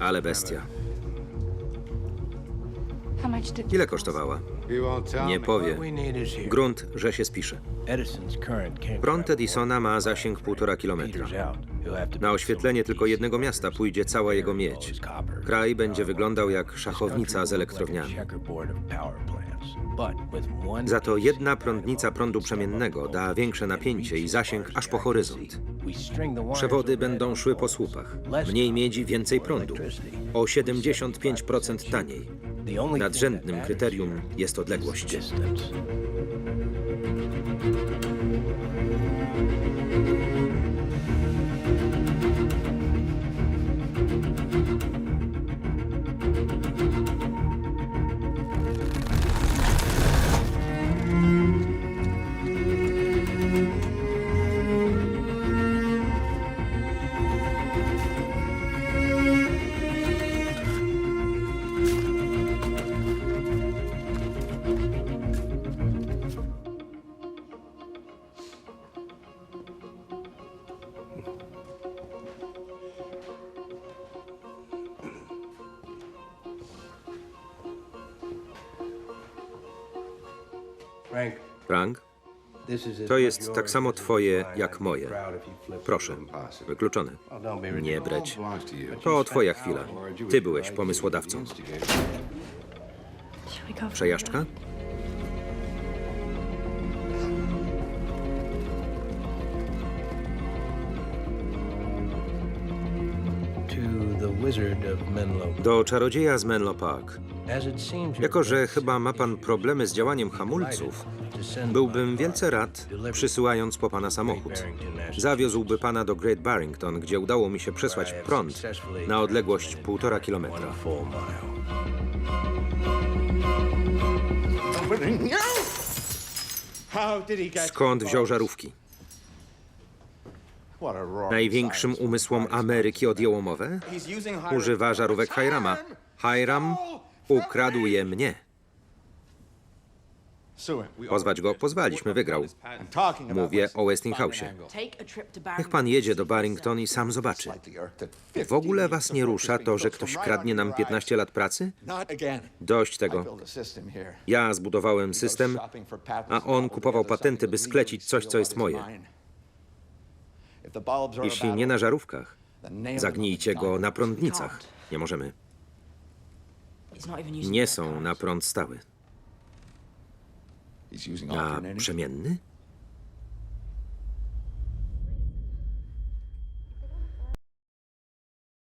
Ale bestia. Ile kosztowała? Nie powie. Grunt, że się spisze. Prąd Edisona ma zasięg 1,5 kilometra. Na oświetlenie tylko jednego miasta pójdzie cała jego miedź. Kraj będzie wyglądał jak szachownica z elektrowniami. Za to jedna prądnica prądu przemiennego da większe napięcie i zasięg aż po horyzont. Przewody będą szły po słupach. Mniej miedzi, więcej prądu. O 75% taniej. Nadrzędnym kryterium jest odległość. Frank, to jest tak samo twoje jak moje. Proszę, wykluczone. Nie breć. To twoja chwila. Ty byłeś pomysłodawcą. Przejażdżka? Do czarodzieja z Menlo Park. Jako, że chyba ma pan problemy z działaniem hamulców, byłbym wielce rad, przysyłając po pana samochód. Zawiózłby pana do Great Barrington, gdzie udało mi się przesłać prąd na odległość półtora kilometra. Skąd wziął żarówki? Największym umysłom Ameryki odjęło mowę? Używa żarówek Hirama. Hiram ukradł je mnie. Pozwać go pozwaliśmy, wygrał. Mówię o Westinghouse'ie. Niech pan jedzie do Barrington i sam zobaczy. W ogóle was nie rusza to, że ktoś kradnie nam 15 lat pracy? Dość tego. Ja zbudowałem system, a on kupował patenty, by sklecić coś, co jest moje. Jeśli nie na żarówkach, zagnijcie go na prądnicach. Nie możemy. Nie są na prąd stały. Na przemienny?